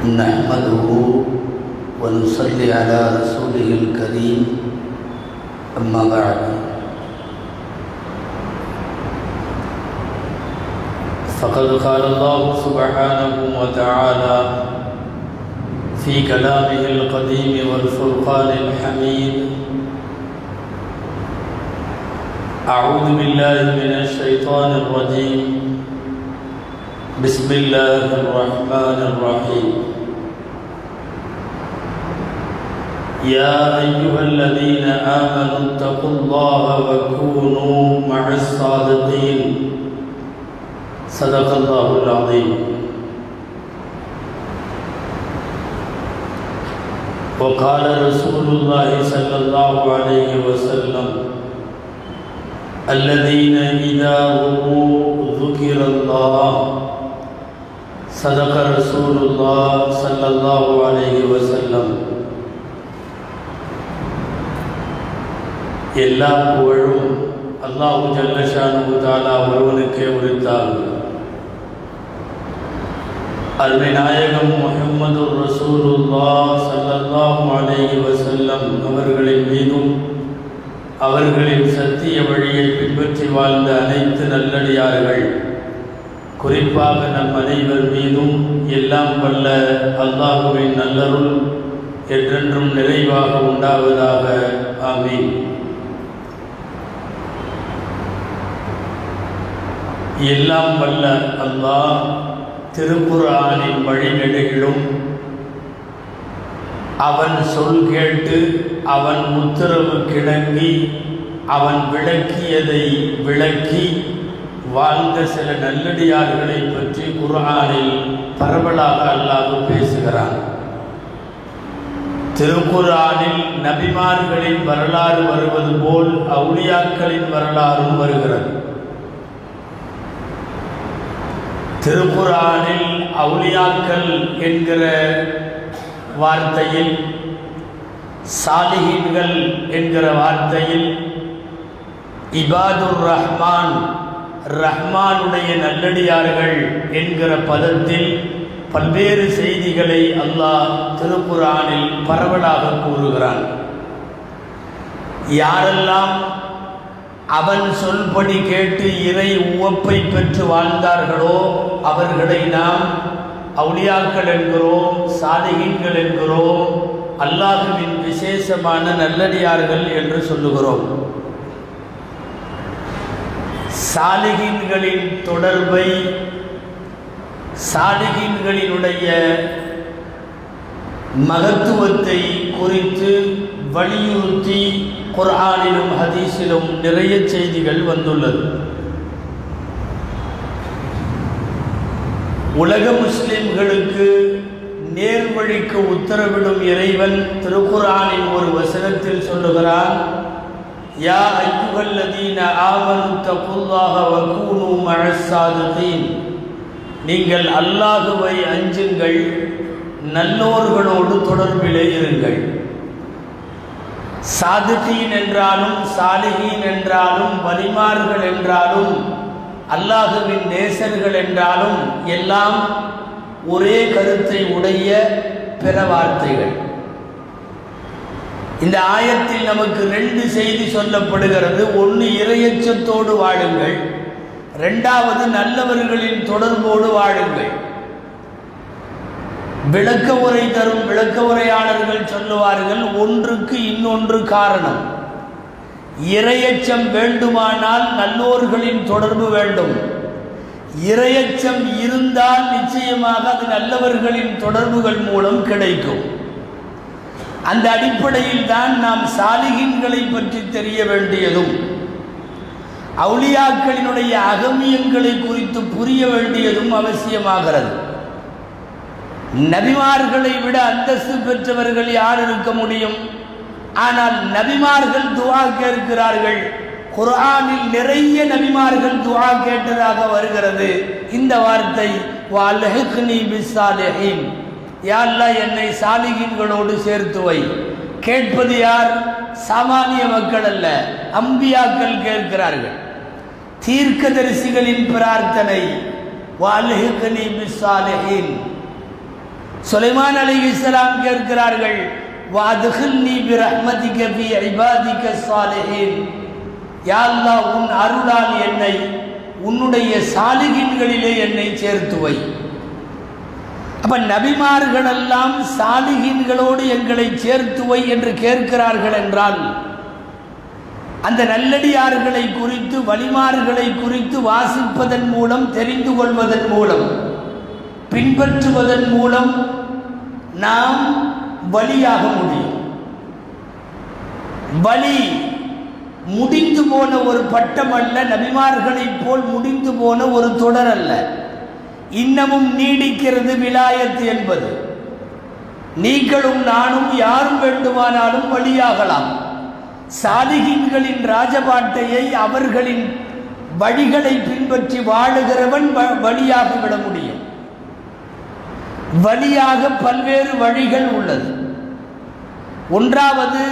نحمده ونصلي على رسوله الكريم. أما بعد. فقد قال الله سبحانه وتعالى في كلامه القديم والفرقان الحميد أعوذ بالله من الشيطان الرجيم. بسم الله الرحمن الرحيم. يا أيها الذين آمنوا اتقوا الله وكونوا مع الصادقين. صدق الله العظيم. وقال رسول الله صلى الله عليه وسلم، الذين إذا غروا ذكر الله، صدق رسول الله صلى الله عليه وسلم. எல்லா புகழும் அல்லாஹு ஜல்லஷானு தாலா ஒருவனுக்கே உரித்தால். அருமை நாயகம் முகமது ரசூலுல்லா சல்லல்லாஹு அலைஹி வசல்லம் அவர்களின் மீதும் அவர்களின் சத்திய வழியை பின்பற்றி வாழ்ந்த அனைத்து நல்லடியார்கள் குறிப்பாக நம் அனைவர் மீதும் எல்லாம் வல்ல அல்லாஹுவின் நல்லருள் என்றென்றும் நிறைவாக உண்டாவதாக. ஆமீன். எல்லாம் வல்ல அல்லாஹ் திருக்குறானின் வழிநெடுகிலும் அவன் சொல் கேட்டு அவன் உத்தரவு கிடங்கி அவன் விளக்கியதை விளக்கி வாழ்ந்த சில நல்லடியார்களை பற்றி குர்ஆனில் பரவலாக அல்லாஹ் பேசுகிறான். திருக்குறானில் நபிமார்களின் வரலாறு வருவது போல் அவுளியாக்களின் வரலாறும் வருகிறது. திருக்குறானில் அவுளியாக்கள் என்கிற வார்த்தையில் சாலிஹீன்கள் என்கிற வார்த்தையில் இபாதுர் ரஹ்மான் ரஹ்மானுடைய நல்லடியார்கள் என்கிற பதத்தில் பல்வேறு செய்திகளை அல்லாஹ் திருக்குறானில் பரவலாக கூறுகிறான். யாரெல்லாம் அவன் சொல்படி கேட்டு இறை உவப்பை பெற்று வாழ்ந்தார்களோ அவர்களை நாம் அவுளியாக்கள் என்கிறோம் சாலிகின்கள் என்கிறோம் அல்லாஹுவின் விசேஷமான நல்லடியார்கள் என்று சொல்லுகிறோம். சாலிகின்களின் தொடர்பை சாலிகின்களினுடைய மகத்துவத்தை குறித்து வலியுறுத்தி குர்ஆனிலும் ஹதீஸிலும் நிறைய செய்திகள் வந்துள்ளது. உலக முஸ்லிம்களுக்கு நேர்வழிக்கு உத்தரவிடும் இறைவன் திருக்குர்ஆனின் ஒரு வசனத்தில் சொல்லுகிறான் யா ஐயுகல்லதீன ஆமனு தகுல்லாஹ வகூனு மழசாதுதீன் நீங்கள் அல்லாஹுவை அஞ்சுங்கள் நல்லோர்களோடு தொடர்பிலே இருங்கள். சாதுகீன் என்றாலும் சாலிகீன் என்றாலும் வலிமார்கள் என்றாலும் அல்லாஹுவின் நேசர்கள் என்றாலும் எல்லாம் ஒரே கருத்தை உடைய பிற வார்த்தைகள். இந்த ஆயத்தில் நமக்கு ரெண்டு செய்தி சொல்லப்படுகிறது. ஒன்று இரையச்சத்தோடு வாழுங்கள். ரெண்டாவது நல்லவர்களின் தொடர்போடு வாழுங்கள். விளக்க உரை தரும் விளக்க உரையாளர்கள் சொல்லுவார்கள் ஒன்றுக்கு இன்னொன்று காரணம். இரையச்சம் வேண்டுமானால் நல்லோர்களின் தொடர்பு வேண்டும். இரையச்சம் இருந்தால் நிச்சயமாக அது நல்லவர்களின் தொடர்புகள் மூலம் கிடைக்கும். அந்த அடிப்படையில் தான் நாம் சாலிகின்களை பற்றி தெரிய வேண்டியதும் அவுளியாக்களினுடைய அகமியங்களை குறித்து புரிய வேண்டியதும் அவசியமாகிறது. நபிமார்களை விட அந்தஸ்து பெற்றவர்கள் யார் இருக்க முடியும்? ஆனால் நபிமார்கள் துவா கேட்கிறார்கள். குர்ஆனில் நிறைய நபிமார்கள் துவா கேட்டதாக வருகிறது. இந்த வார்த்தை வல்ஹிக்னி என்னை சாலிகின்களோடு சேர்த்து வை. கேட்பது யார்? சாமானிய மக்கள் அல்ல அம்பியாக்கள் கேட்கிறார்கள். தீர்க்கதரிசிகளின் பிரார்த்தனை வல்ஹிக்னி பிஸ்ஸாலிஹீன். சுலைமான் அலி இஸ்லாம் கேட்கிறார்கள் வாதுகில்னி பிரஹ்மதிக பி இபாதிக சாலிஹின் யா உன் அருளால் என்னை உன்னுடைய சாலிகின்களிலே என்னை சேர்த்துவை. அப்ப நபிமார்களெல்லாம் சாலிகின்களோடு எங்களை சேர்த்துவை என்று கேட்கிறார்கள் என்றால் அந்த நல்லடியார்களை குறித்து வழிமார்களை குறித்து வாசிப்பதன் மூலம் தெரிந்து கொள்வதன் மூலம் பின்பற்றுவதன் மூலம் நாம் வழியாக முடியும். வழி முடிந்து போன ஒரு பட்டம் அல்ல நபிமார்களைப் போல் முடிந்து போன ஒரு தொடர் அல்ல. இன்னமும் நீடிக்கிறது விலாயத்து என்பது. நீங்களும் நானும் யாரும் வேண்டுமானாலும் வழியாகலாம். சாலிகின்களின் ராஜபாட்டையை அவர்களின் வழிகளை பின்பற்றி வாழுகிறவன் வ- வழியாகிவிட முடியும். வழியாக பல்வேறு வழிகள் உள்ளது. ஒன்றாவது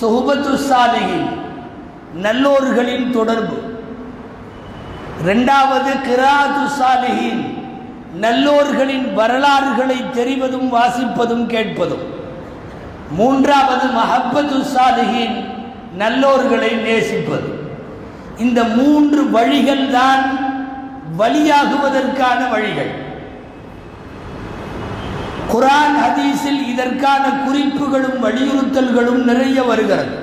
சுஹபத்து சாலிகின் நல்லோர்களின் தொடர்பு. இரண்டாவது கிராது சாலிகின் நல்லோர்களின் வரலாறுகளை தெரிவதும் வாசிப்பதும் கேட்பதும். மூன்றாவது மஹப்பத்து சாலிகின் நல்லோர்களை நேசிப்பது. இந்த மூன்று வழிகள் தான் வழியாகுவதற்கான வழிகள். குரான் ஹதீஸில் இதற்கான குறிப்புகளும் வலியுறுத்தல்களும் நிறைய வருகிறது.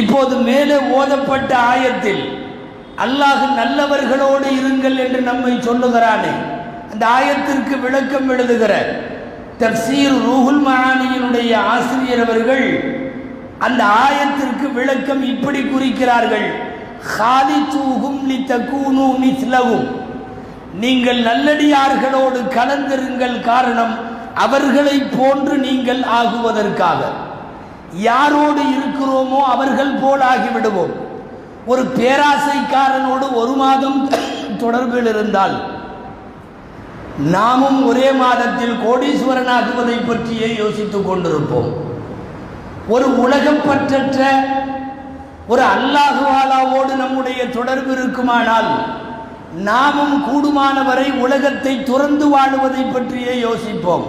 இப்போது மேலே ஓதப்பட்ட ஆயத்தில் அல்லாஹ் நல்லவர்களோடு இருங்கள் என்று நம்மை சொல்லுகிறானே. அந்த ஆயத்திற்கு விளக்கம் எழுதுகிற தப்சீர் ரூஹுல் மகானியினுடைய ஆசிரியர் அவர்கள் அந்த ஆயத்திற்கு விளக்கம் இப்படி குறிக்கிறார்கள். ஹாலி தூகும் லி தகூனு சிலவும் நீங்கள் நல்லடியார்களோடு கலந்திருங்கள் காரணம் அவர்களை போன்று நீங்கள் ஆகுவதற்காக. யாரோடு இருக்கிறோமோ அவர்கள் போல் ஆகிவிடுவோம் ஒரு பேராசைக்காரனோடு ஒரு மாதம் தொடர்பில் இருந்தால் நாமும் ஒரே மாதத்தில் கோடீஸ்வரனாகுவதை பற்றியே யோசித்துக் கொண்டிருப்போம். ஒரு உலகம் பற்றற்ற ஒரு அல்லாஹுவாலாவோடு நம்முடைய தொடர்பு இருக்குமானால் நாமும் கூடுமானவரை உலகத்தை துறந்து வாழுவதை பற்றியே யோசிப்போம்.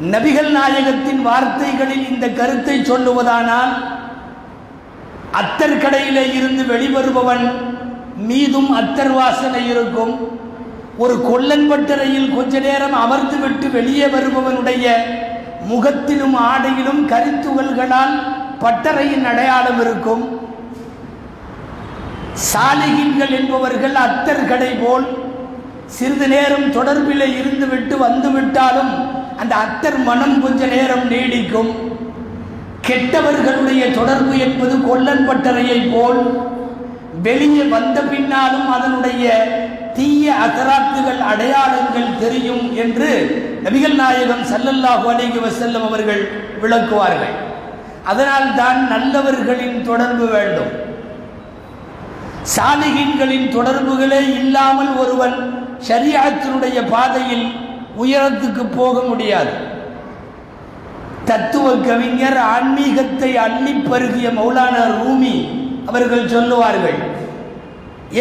நபிகள் நாயகத்தின் வார்த்தைகளில் இந்த கருத்தை சொல்லுவதானால் அத்தர் கடையிலே இருந்து வெளிவருபவன் மீதும் அத்தர் வாசனை இருக்கும். ஒரு கொல்லன் பட்டறையில் கொஞ்ச நேரம் அமர்ந்துவிட்டு வெளியே வருபவனுடைய முகத்திலும் ஆடையிலும் கரித்துகள்களால் பட்டறையின் அடையாளம் இருக்கும். சாலிகின்கள் என்பவர்கள் அத்தர்களை போல் சிறிது நேரம் தொடர்பில் இருந்துவிட்டு வந்துவிட்டாலும் அந்த அத்தர் மனம் கொஞ்ச நேரம் நீடிக்கும். கெட்டவர்களுடைய தொடர்பு என்பது கொல்லன் பட்டறையை போல் வெளியே வந்த பின்னாலும் அதனுடைய தீய அகராத்துகள் அடையாளங்கள் தெரியும் என்று நபிகள் நாயகம் சல்லல்லாஹு அலிகி வசல்லம் அவர்கள் விளக்குவார்கள். அதனால் தான் நல்லவர்களின் தொடர்பு வேண்டும். சாலிகின்களின் தொடர்புகளே இல்லாமல் ஒருவன் ஷரியாத்தினுடைய பாதையில் உயரத்துக்கு போக முடியாது. தத்துவ கவிஞர் ஆன்மீகத்தை அள்ளி பருகிய மௌலானா ரூமி அவர்கள் சொல்லுவார்கள்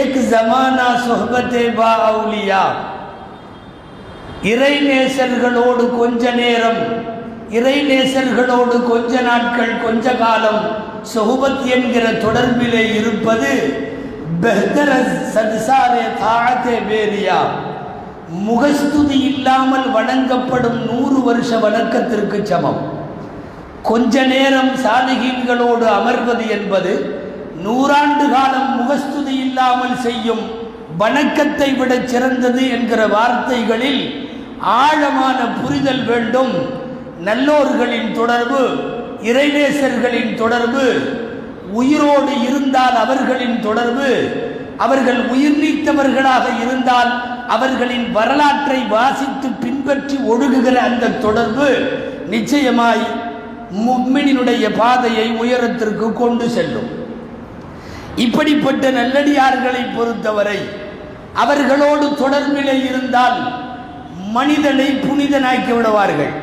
எக் ஜமானா சொஹபத்தே பா அவுலியா. இறைநேசர்களோடு கொஞ்ச நேரம் இறைநேசர்களோடு கொஞ்ச நாட்கள் கொஞ்ச காலம் சொஹபத் என்கிற தொடர்பிலே இருப்பது பெஹ்தர சத்சாரே தாழத்தே பேரியா முகஸ்துதி இல்லாமல் வணங்கப்படும் நூறு வருஷ வணக்கத்திற்கு சமம் கொஞ்ச நேரம் சாலிகீன்களோடு அமர்வது என்பது நூறாண்டு காலம் முகஸ்துதி இல்லாமல் செய்யும் வணக்கத்தை விட சிறந்தது என்கிற வார்த்தைகளில் ஆழமான புரிதல் வேண்டும் நல்லோர்களின் தொடர்பு இறைநேசர்களின் தொடர்பு உயிரோடு இருந்தால் அவர்களின் தொடர்பு அவர்கள் உயிர் நீத்தவர்களாக இருந்தால் அவர்களின் வரலாற்றை வாசித்து பின்பற்றி ஒழுகுகிற அந்த தொடர்பு நிச்சயமாய் முக்மினினுடைய பாதையை உயரத்திற்கு கொண்டு செல்லும். இப்படிப்பட்ட நல்லடியார்களை பொறுத்தவரை அவர்களோடு தொடர்பிலே இருந்தால் மனிதனை புனிதனாக்கி விடுவார்கள்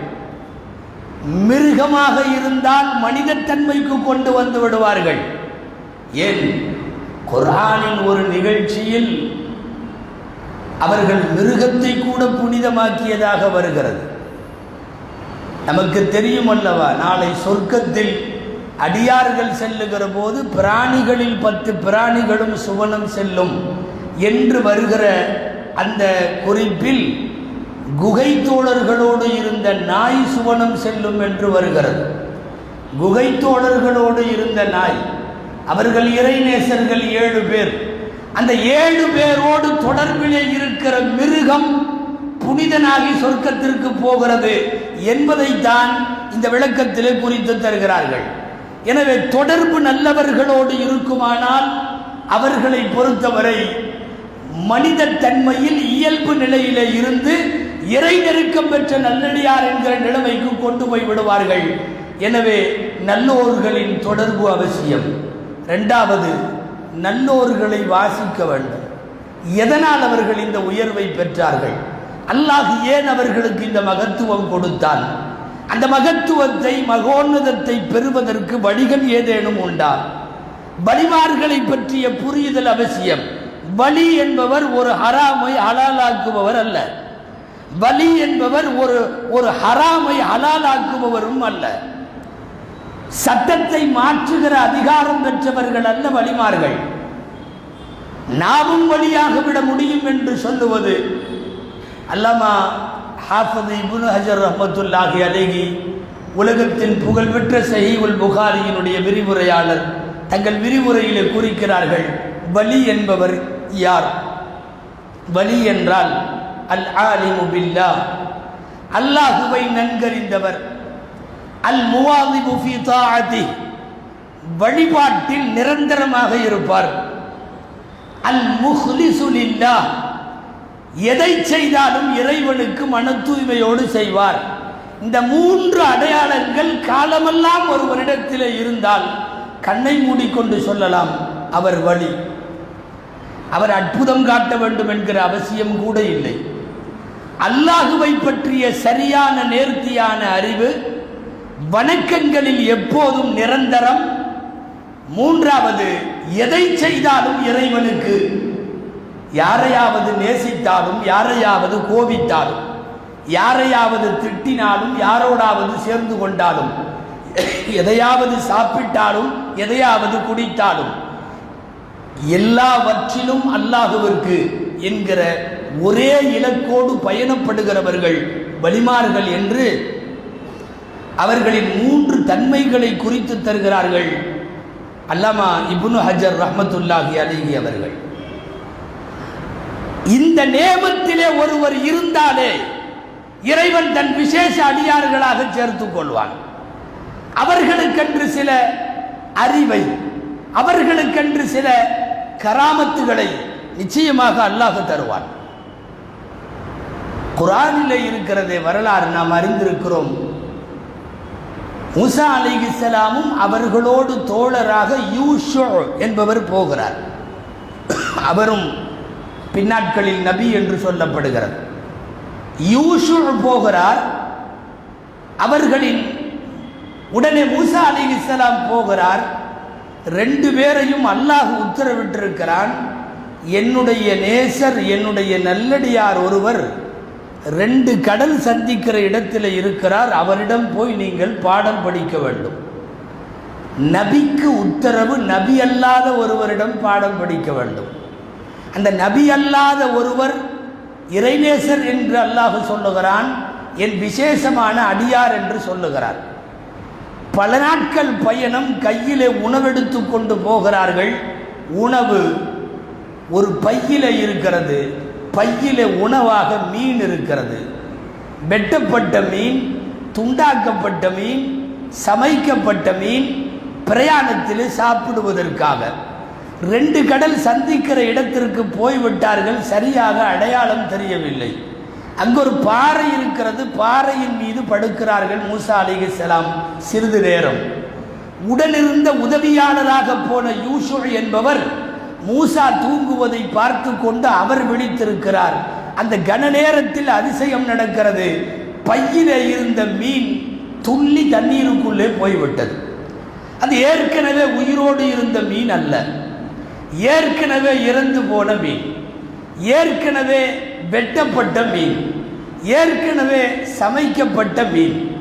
மிருகமாக இருந்தால் மனிதத்தன்மைக்கு கொண்டு வந்து விடுவார்கள். ஏன்? குரானின் ஒரு நிகழ்ச்சியில் அவர்கள் மிருகத்தை கூட புனிதமாக்கியதாக வருகிறது. நமக்கு தெரியும் அல்லவா? நாளை சொர்க்கத்தில் அடியார்கள் செல்லுகிற போது பிராணிகளில் பத்து பிராணிகளும் சுவனம் செல்லும் என்று வருகிற அந்த குறிப்பில் குகை தோழர்களோடு இருந்த நாய் சுவனம் செல்லும் என்று வருகிறது. குகை தோழர்களோடு இருந்த நாய். அவர்கள் இறைநேசர்கள் ஏழு பேர். அந்த ஏழு பேரோடு தொடர்பிலே இருக்கிற மிருகம் புனிதனாகி சொர்க்கத்திற்கு போகிறது என்பதைத்தான் இந்த விளக்கத்திலே குறித்து தருகிறார்கள். எனவே தொடர்பு நல்லவர்களோடு இருக்குமானால் அவர்களை பொறுத்தவரை மனித தன்மையில் இயல்பு நிலையிலே இருந்து இறை நெருக்கம் பெற்ற நல்லடியார் என்கிற நிலைமைக்கு கொண்டு போய் விடுவார்கள். எனவே நல்லோர்களின் தொடர்பு அவசியம். ரெண்டாவது நல்லோர்களை வாசிக்க வேண்டும். எதனால் அவர்கள் இந்த உயர்வை பெற்றார்கள்? அல்லாஹ் ஏன் அவர்களுக்கு இந்த மகத்துவம் கொடுத்தான்? அந்த மகத்துவத்தை மகோன்னதத்தை பெறுவதற்கு வழிகள் ஏதேனும் உண்டா? வழிமார்களை பற்றிய புரிதல் அவசியம். வலி என்பவர் ஒரு ஹராமை ஹலாலாக்குபவர் அல்ல. வலி என்பவர் ஒரு ஒரு ஹராமை ஹலாலாக்குபவரும் அல்ல. சட்டத்தை மாற்றுகிற அதிகாரம் பெற்றவர்கள் அல்ல வழிமார்கள். நாமும் வழியாக விட முடியும் என்று சொல்லுவது. அல்லாமா ஹாஃபது இபுன் ஹஜர் ரஹமத்துல்லாஹி அலேகி உலகத்தின் புகழ்பெற்ற சஹீவுல் புகாரியினுடைய விரிவுரையாளர் தங்கள் விரிவுரையிலே குறிக்கிறார்கள் வலி என்பவர் யார்? வலி என்றால் அல் ஆலிமு பில்லா அல்லாஹுவை நன்கறிந்தவர். அல் முவாதிபு ஃபி தாஅதி. வழிபாட்டில் நிரந்தரமாக இருப்பார். அல் முஹ்லிசு லில்லாஹ். எதை செய்தாலும் இறைவனுக்கு மன தூய்மையோடு செய்வார். இந்த மூன்று அடையாளங்கள் காலமெல்லாம் ஒருவரிடத்தில் இருந்தால் கண்ணை மூடிக்கொண்டு சொல்லலாம் அவர் வழி. அவர் அற்புதம் காட்ட வேண்டும் என்கிற அவசியம் கூட இல்லை. அல்லாஹுவை பற்றிய சரியான நேர்த்தியான அறிவு வணக்கங்களில் எப்போதும் நிரந்தரம். மூன்றாவது எதை செய்தாலும் இறைவனுக்கு யாரையாவது நேசித்தாலும் யாரையாவது கோபித்தாலும் யாரையாவது திட்டினாலும் யாரோடாவது சேர்ந்து கொண்டாலும் எதையாவது சாப்பிட்டாலும் எதையாவது குடித்தாலும் எல்லாவற்றிலும் அல்லாஹுவிற்கு என்கிற ஒரே இலக்கோடு பயணப்படுகிறவர்கள் வலிமார்கள் என்று அவர்களின் மூன்று தன்மைகளை குறித்து தருகிறார்கள் அல்லாமா இபுனு ஹஜர் ரஹமத்துல்லாஹி அலிஹி அவர்கள். இந்த நேமத்திலே ஒருவர் இருந்தாலே இறைவன் தன் விசேஷ அடியார்களாக சேர்த்துக் கொள்வான். அவர்களுக்கென்று சில அறிவை அவர்களுக்கென்று சில கராமத்துகளை நிச்சயமாக அல்லாஹ் தருவான். குரானில் இருக்கிறதே வரலாறு நாம் அறிந்திருக்கிறோம். மூசா அலிகிசலாமும் அவர்களோடு தோழராக யூஷோ என்பவர் போகிறார். அவரும் பின்னாட்களில் நபி என்று சொல்லப்படுகிறது. யூஷு போகிறார். அவர்களின் உடனே மூசா அலி இஸ்லாம் போகிறார். ரெண்டு பேரையும் அல்லாஹ் உத்தரவிட்டிருக்கிறான். என்னுடைய நேசர் என்னுடைய நல்லடியார் ஒருவர் ரெண்டு கடல் சந்திக்கிற இடத்தில் இருக்கிறார். அவரிடம் போய் நீங்கள் பாடம் படிக்க வேண்டும். நபிக்கு உத்தரவு நபி அல்லாத ஒருவரிடம் பாடம் படிக்க வேண்டும். அந்த நபி அல்லாத ஒருவர் இறைநேசர் என்று அல்லாஹ் சொல்லுகிறான். என் விசேஷமான அடியார் என்று சொல்லுகிறார். பல நாட்கள் பயணம் கையிலே உணவெடுத்து கொண்டு போகிறார்கள். உணவு ஒரு பையில இருக்கிறது. பையில உணவாக மீன் இருக்கிறது. வெட்டப்பட்ட மீன் துண்டாக்கப்பட்ட மீன் சமைக்கப்பட்ட மீன் பிரயாணத்தில் சாப்பிடுவதற்காக. ரெண்டு கடல் சந்திக்கிற இடத்திற்கு போய்விட்டார்கள் சரியாக அடையாளம் தெரியவில்லை. அங்கு ஒரு பாறை இருக்கிறது பாறையின் மீது படுக்கிறார்கள் மூசா அலிகலாம் சிறிது நேரம். உடனிருந்த உதவியாளராக போன யூஷு என்பவர் மூசா தூங்குவதை பார்த்து கொண்டு அவர் விழித்திருக்கிறார். அந்த கன நேரத்தில் அதிசயம் நடக்கிறது. பையில இருந்த மீன் துள்ளி தண்ணீருக்குள்ளே போய்விட்டது. அது ஏற்கனவே உயிரோடு இருந்த மீன் அல்ல. ஏற்கனவே இறந்து போன மீன். ஏற்கனவே வெட்டப்பட்ட மீன். ஏற்கனவே சமைக்கப்பட்ட மீன்.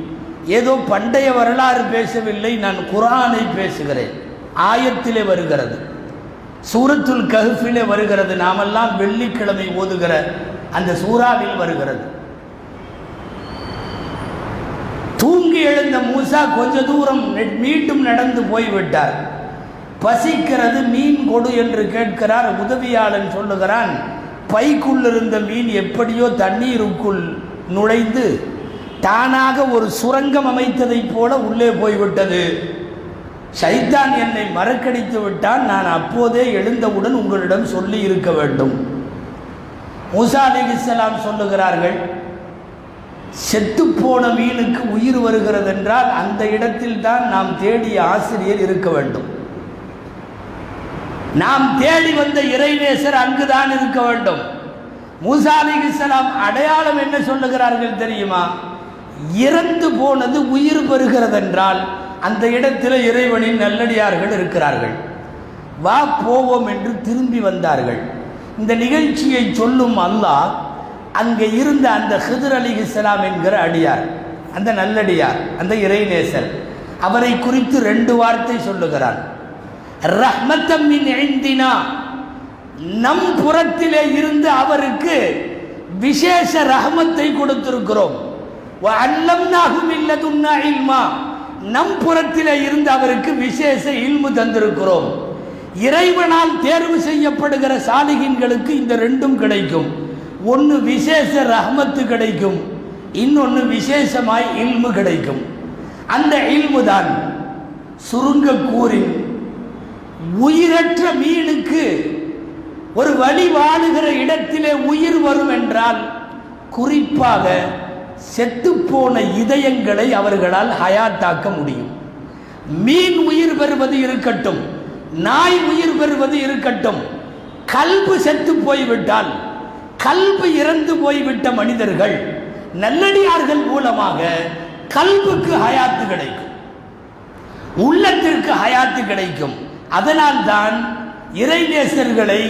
ஏதோ பண்டைய வரலாறு பேசவில்லை நான் குரானை பேசுகிறேன். ஆயத்திலே வருகிறது. சூரத்துல் கஹ்ஃபிலே வருகிறது. நாமெல்லாம் வெள்ளிக்கிழமை ஓதுகிற அந்த சூறாவில் வருகிறது. தூங்கி எழுந்த மூசா கொஞ்ச தூரம் மீண்டும் நடந்து போய்விட்டார். பசிக்கிறது மீன் கொடு என்று கேட்கிறார். உதவியாளன் சொல்லுகிறான் பைக்குள் இருந்த மீன் எப்படியோ தண்ணீருக்குள் நுழைந்து தானாக ஒரு சுரங்கம் அமைத்ததைப் போல உள்ளே போய்விட்டது. சைத்தான் என்னை மறக்கடித்து விட்டான். நான் அப்போதே எழுந்தவுடன் உங்களிடம் சொல்லி இருக்க வேண்டும். மூசா அலிகிஸ்லாம் சொல்லுகிறார்கள் செத்துப்போன மீனுக்கு உயிர் வருகிறது என்றால் அந்த இடத்தில் தான் நாம் தேடிய ஆசிரியர் இருக்க வேண்டும். நாம் தேடி வந்த இறைநேசர் அங்குதான் இருக்க வேண்டும். மூசா அலிகிஸ்லாம் அடையாளம் என்ன சொல்லுகிறார்கள் தெரியுமா? இறந்து போனது உயிர் பெறுகிறது என்றால் அந்த இடத்தில் இறைவனின் நல்லடியார்கள் இருக்கிறார்கள். வா போவோம் என்று திரும்பி வந்தார்கள். இந்த நிகழ்ச்சியை சொல்லும் அல்லாஹ் அங்கே இருந்த அந்த ஹிதர் அலி இஸ்லாம் என்கிற அடியார் அந்த நல்லடியார் அந்த இறைநேசர் அவரை குறித்து ரெண்டு வார்த்தை சொல்லுகிறார். ரஹ்மத்தம் மின் நம் புறத்திலே இருந்து அவருக்கு விசேஷ ரஹமத்தை கொடுத்திருக்கிறோம். அல்லம்னாகும் இல்லதுன்னா இல்மா. நம் புறத்தில் இருந்து அவருக்கு விசேஷ இல்மு தந்திருக்கிறோம். இறைவனால் தேர்வு செய்யப்படுகிற சாலிகின்களுக்கு இந்த ரெண்டும் கிடைக்கும். ஒன்று விசேஷ ரஹமத்து கிடைக்கும். இன்னொன்று விசேஷமாய் இல்மு கிடைக்கும். அந்த இல்மு தான் சுருங்க கூறின் உயிரற்ற மீனுக்கு ஒரு வழி வாழுகிற இடத்திலே உயிர் வரும் என்றால் குறிப்பாக செத்துப்போன இதயங்களை அவர்களால் ஹயாத்தாக்க முடியும். மீன் உயிர் பெறுவது இருக்கட்டும் நாய் உயிர் பெறுவது இருக்கட்டும் கல்பு செத்து போய்விட்டால் கல்பு இறந்து போய்விட்ட மனிதர்கள் நல்லடியார்கள் மூலமாக கல்புக்கு ஹயாத்து கிடைக்கும். உள்ளத்திற்கு ஹயாத்து கிடைக்கும். அதனால்தான் இறைநேசர்களை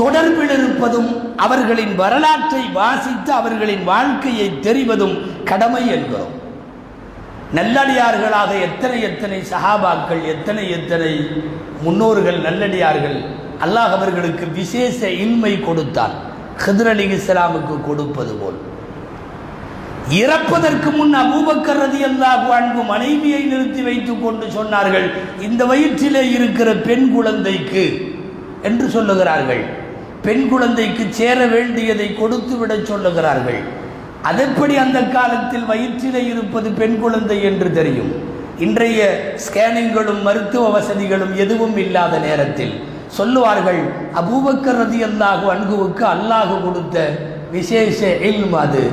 தொடர்பில் இருப்பதும் அவர்களின் வரலாற்றை வாசித்து அவர்களின் வாழ்க்கையை தெரிவதும் கடமை என்கிறோம் நல்லடியார்களாக எத்தனை எத்தனை சஹாபாக்கள் எத்தனை எத்தனை முன்னோர்கள் நல்லடியார்கள் அல்லாஹ் அவர்களுக்கு விசேஷ இன்மை கொடுத்தான் ஹிதர் அலி இஸ்லாமுக்கு கொடுப்பது போல். இறப்பதற்கு முன் அபூபக்கர் ரதியல்லாஹு அன்பு மனைவியை நிறுத்தி வைத்துக் கொண்டு சொன்னார்கள் இந்த வயிற்றிலே இருக்கிற பெண் குழந்தைக்கு என்று சொல்லுகிறார்கள். பெண் குழந்தைக்கு சேர வேண்டியதை கொடுத்து விட சொல்லுகிறார்கள். அதெப்படி அந்த காலத்தில் வயிற்றிலே இருப்பது பெண் குழந்தை என்று தெரியும். இன்றைய ஸ்கேனிங்களும் மருத்துவ வசதிகளும் எதுவும் இல்லாத நேரத்தில் சொல்லுவார்கள் அபூபக்கர் ரதியல்லாஹு அன்குவுக்கு அல்லாஹு கொடுத்த விசேஷ இல்ம் அது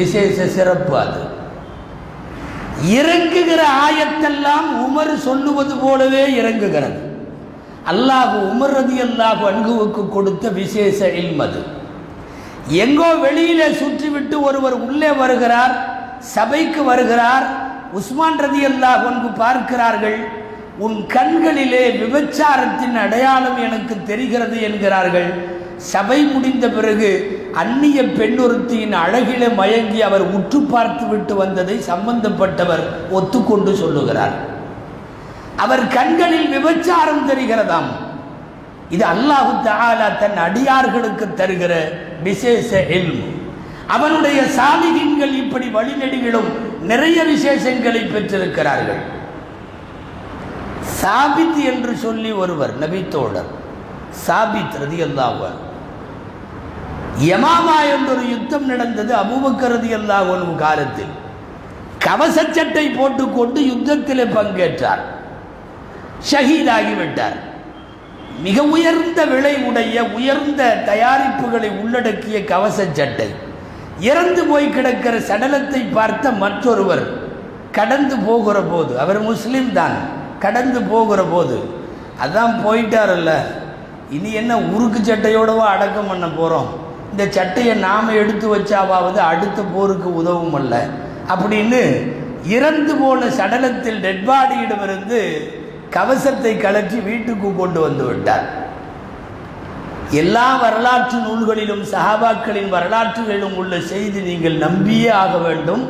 விசேஷ சிறப்பு அது. இறங்குகிற ஆயத்தெல்லாம் உமர் சொல்லுவது போலவே இறங்குகிறது. அல்லாஹு உமர் ரதி அல்லாஹு அன்குவுக்கு கொடுத்த விசேஷ இல்மது எங்கோ வெளியில சுற்றிவிட்டு ஒருவர் உள்ளே வருகிறார் சபைக்கு வருகிறார் உஸ்மான் ரதி அல்லாஹ் அன்பு பார்க்கிறார்கள் உன் கண்களிலே விபச்சாரத்தின் அடையாளம் எனக்கு தெரிகிறது என்கிறார்கள். சபை முடிந்த பிறகு அந்நிய பெண்ணொருத்தியின் அழகிலே மயங்கி அவர் உற்று பார்த்து விட்டு வந்ததை சம்பந்தப்பட்டவர் ஒத்துக்கொண்டு சொல்லுகிறார். அவர் கண்களில் விபச்சாரம் தெரிகிறதாம். இது அல்லாஹு தாலா தன் அடியார்களுக்கு தருகிற விசேஷ இல்மு. அவனுடைய சாதிகங்கள் இப்படி வழிநெடுகளும் நிறைய விசேஷங்களை பெற்றிருக்கிறார்கள். சாபித் என்று சொல்லி ஒருவர் நபித்தோழர் சாபித் ரதி அல்லாஹ் யமாமா என்றொரு யுத்தம் நடந்தது அபூபக்கர் ரதி அல்லாஹ் காலத்தில். கவசச்சட்டை போட்டுக்கொண்டு யுத்தத்திலே பங்கேற்றார். ஷஹீதாகிவிட்டார். மிக உயர்ந்த விலை உடைய உயர்ந்த தயாரிப்புகளை உள்ளடக்கிய கவச சட்டை. இறந்து போய் கிடக்கிற சடலத்தை பார்த்த மற்றொருவர் கடந்து போகிற போது அவர் முஸ்லீம் தான் கடந்து போகிற போது அதான் போயிட்டாரல்ல இனி என்ன உருக்கு சட்டையோடவா அடக்கம் பண்ண போகிறோம் இந்த சட்டையை நாம் எடுத்து வச்சாவாவது அடுத்த போருக்கு உதவும் அல்ல அப்படின்னு இறந்து போன சடலத்தில் டெட்பாடியிடமிருந்து கவசத்தை கலற்றி வீட்டுக்கு கொண்டு வந்து விட்டார். எல்லா வரலாற்று நூல்களிலும் சஹாபாக்களின் வரலாற்றுகளிலும் உள்ள செய்தி நீங்கள் நம்பியே ஆக வேண்டும்.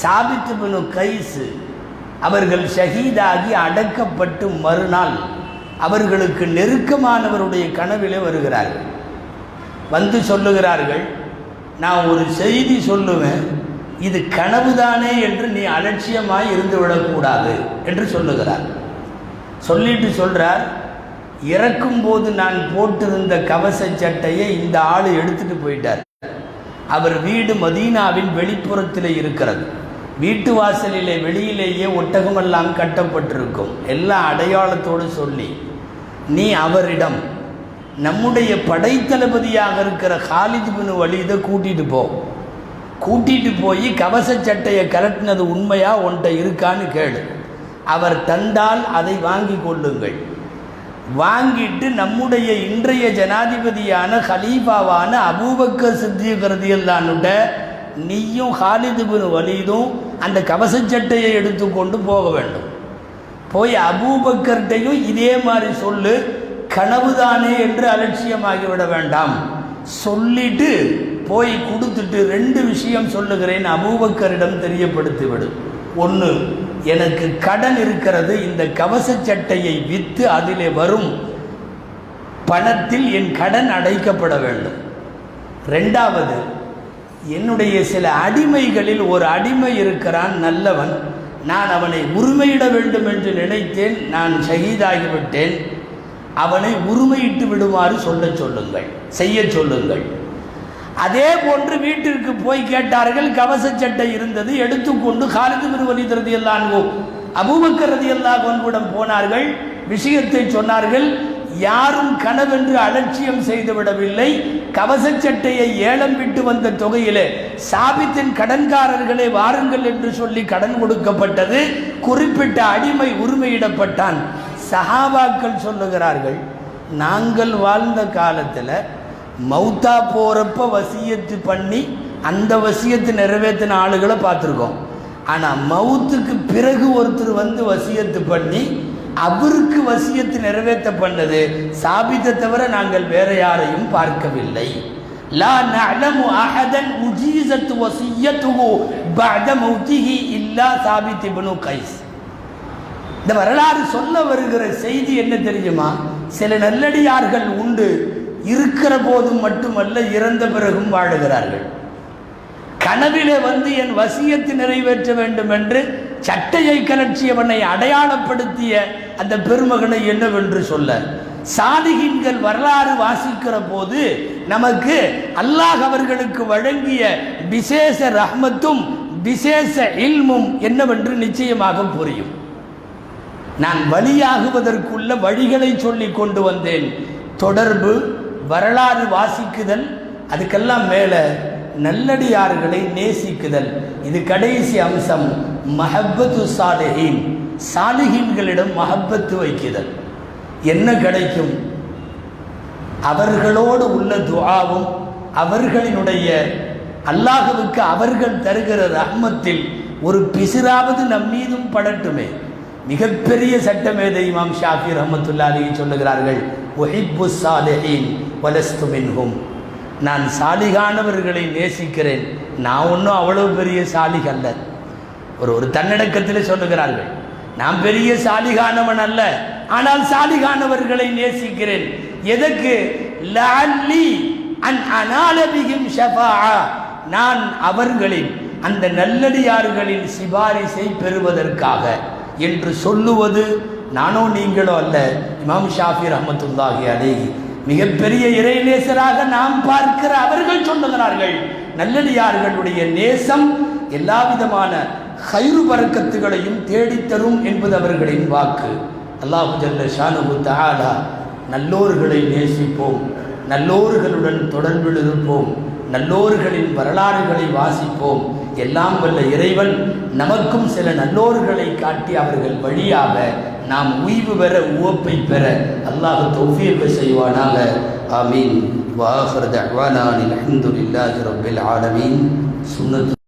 சாபித்து பினு கைசு அவர்கள் ஷஹீதாகி அடக்கப்பட்டு மறுநாள் அவர்களுக்கு நெருக்கமானவருடைய கனவிலே வருகிறார்கள். வந்து சொல்லுகிறார்கள் நான் ஒரு செய்தி சொல்லுவேன் இது கனவுதானே என்று நீ அலட்சியமாய் இருந்து விடக்கூடாது என்று சொல்லுகிறார் சொல்லிட்டு சொல்கிறார் இறக்கும்போது நான் போட்டிருந்த கவச சட்டையை இந்த ஆள் எடுத்துட்டு போயிட்டார். அவர் வீடு மதீனாவின் வெளிப்புறத்தில் இருக்கிறது. வீட்டு வாசலிலே வெளியிலேயே ஒட்டகமெல்லாம் கட்டப்பட்டிருக்கும். எல்லா அடையாளத்தோடு சொல்லி நீ அவரிடம் நம்முடைய படைத்தளபதியாக இருக்கிற ஹாலித் பின் வலிதை கூட்டிட்டு போ. கூட்டிட்டு போய் கவச சட்டையை கலட்டினது உண்மையா உன்கிட்ட இருக்கான்னு கேளு. அவர் தந்தால் அதை வாங்கி கொள்ளுங்கள். வாங்கிட்டு நம்முடைய இன்றைய ஜனாதிபதியான ஹலீஃபாவான அபூபக்கர் சித்திகரதியல்லான்னுட்ட நீயும் ஹாலிது பின் வலீதும் அந்த கவச சட்டையை எடுத்துக்கொண்டு போக வேண்டும். போய் அபூபக்கர்கிட்டையும் இதே மாதிரி சொல்லு கனவுதானே என்று அலட்சியமாகிவிட வேண்டாம். சொல்லிட்டு போய் கொடுத்துட்டு ரெண்டு விஷயம் சொல்லுகிறேன் அபூபக்கரிடம் தெரியப்படுத்திவிடும் ஒன்று எனக்கு கடன் இருக்கிறது இந்த கவச சட்டையை விற்று அதிலே வரும் பணத்தில் என் கடன் அடைக்கப்பட வேண்டும். ரெண்டாவது என்னுடைய சில அடிமைகளில் ஒரு அடிமை இருக்கிறான் நல்லவன். நான் அவனை உரிமையிட வேண்டும் என்று நினைத்தேன் நான் ஷகீதாகிவிட்டேன் அவனை உரிமையிட்டு விடுமாறு சொல்ல சொல்லுங்கள் செய்ய சொல்லுங்கள். அதே போன்று வீட்டிற்கு போய் கேட்டார்கள் கவச சட்டை இருந்தது எடுத்துக்கொண்டு காலிது பிரிவலி திருதி எல்லான்கோ அபூபக்கர் ரதி எல்லா போனார்கள் விஷயத்தை சொன்னார்கள் யாரும் கனவென்று அலட்சியம் செய்து விடவில்லை கவச சட்டையை ஏலம் விட்டு வந்த தொகையிலே சாபித்தின் கடன்காரர்களே வாருங்கள் என்று சொல்லி கடன் கொடுக்கப்பட்டது குறிப்பிட்ட அடிமை உரிமையிடப்பட்டான். சஹாபாக்கள் சொல்லுகிறார்கள் நாங்கள் வாழ்ந்த காலத்தில் மௌத்தா போகிறப்ப வசியத்து பண்ணி அந்த வசியத்தை நிறைவேற்றின ஆளுகளை பார்த்துருக்கோம். ஆனால் மவுத்துக்கு பிறகு ஒருத்தர் வந்து வசியத்து பண்ணி அவருக்கு வசியத்து நிறைவேற்ற பண்ணது சாபித்தை தவிர நாங்கள் வேற யாரையும் பார்க்கவில்லை. லா நஅலமு அஹதன் உஜீசத்து வசியத்துஹு பஅத மௌத்திஹி இல்லா சாபித் இப்னு கைஸ். இந்த வரலாறு சொல்ல வருகிற செய்தி என்ன தெரியுமா? சில நல்லடியார்கள் உண்டு. இருக்கிற போதும் மட்டுமல்ல இறந்த பிறகும் வாழுகிறார்கள். கனவிலே வந்து என் வசியத்தை நிறைவேற்ற வேண்டும் என்று சட்டையை கலட்சியவனை அடையாளப்படுத்திய அந்த பெருமகனை என்னவென்று சொல்ல சாதிகின்கள் வரலாறு வாசிக்கிற போது நமக்கு அல்லாஹ் அவர்களுக்கு வழங்கிய விசேஷ ரஹ்மத்தும் விசேஷ இல்மும் என்னவென்று நிச்சயமாக புரியும். நான் வழியாகுவதற்குள்ள வழிகளை சொல்லி கொண்டு வந்தேன். தொடர்பு வரலாறு வாசிக்குதல் அதுக்கெல்லாம் மேலே நல்லடியார்களை நேசிக்குதல். இது கடைசி அம்சம். மஹப்பத்து சாலிஹீன். சாலிஹீன்களிடம் மஹப்பத்து வைக்குதல். என்ன கிடைக்கும்? அவர்களோடு உள்ள துவாவும் அவர்களினுடைய அல்லாஹுவுக்கு அவர்கள் தருகிற ரஹ்மத்தில் ஒரு பிசிறாவது நம் மீதும் படட்டுமே. மிகப்பெரிய சட்டமேதை இமாம் ஷாஃபி ரஹமத்துல்லாலி சொல்லுகிறார்கள் ஒஹிப்பு சாலிஹின் வலஸ்து மின்ஹும். நான் சாலிகானவர்களை நேசிக்கிறேன். நான் ஒன்றும் அவ்வளவு பெரிய சாலிக அல்ல. ஒரு ஒரு தன்னடக்கத்தில் சொல்லுகிறார்கள் நான் பெரிய சாலிகானவன் அல்ல ஆனால் சாலிகானவர்களை நேசிக்கிறேன். எதற்கு? லாலி அன் அனாலபிகிம் ஷஃபா நான் அவர்களின் அந்த நல்லடியார்களின் சிபாரிசை பெறுவதற்காக. என்று சொல்லுவது நானோ நீங்களோ அல்ல. இமாம் ஷாஃபி ரஹமத்துல்லாஹி அலேஹி. மிகப்பெரிய இறைநேசராக நாம் பார்க்கிற அவர்கள் சொல்லுகிறார்கள் நல்லடியார்களுடைய நேசம் எல்லா விதமான ஹைரு பறக்கத்துகளையும் தேடித்தரும் என்பது அவர்களின் வாக்கு. அல்லாஹு ஜல்ல ஷானு தாலா நல்லோர்களை நேசிப்போம். நல்லோர்களுடன் தொடர்பில் இருப்போம். நல்லோர்களின் வரலாறுகளை வாசிப்போம். எல்லாம் வல்ல இறைவன் நமக்கும் சில நல்லோர்களை காட்டி அவர்கள் வழியாக நாம் உய்வு பெற உவப்பை பெற அல்லாஹ் தௌஃபீக் செய்வானாக. ஆமீன். வாஹர் தஹ்வானானில் அல்ஹம்துலில்லாஹி ரப்பில் ஆலமீன். சுன்னத்து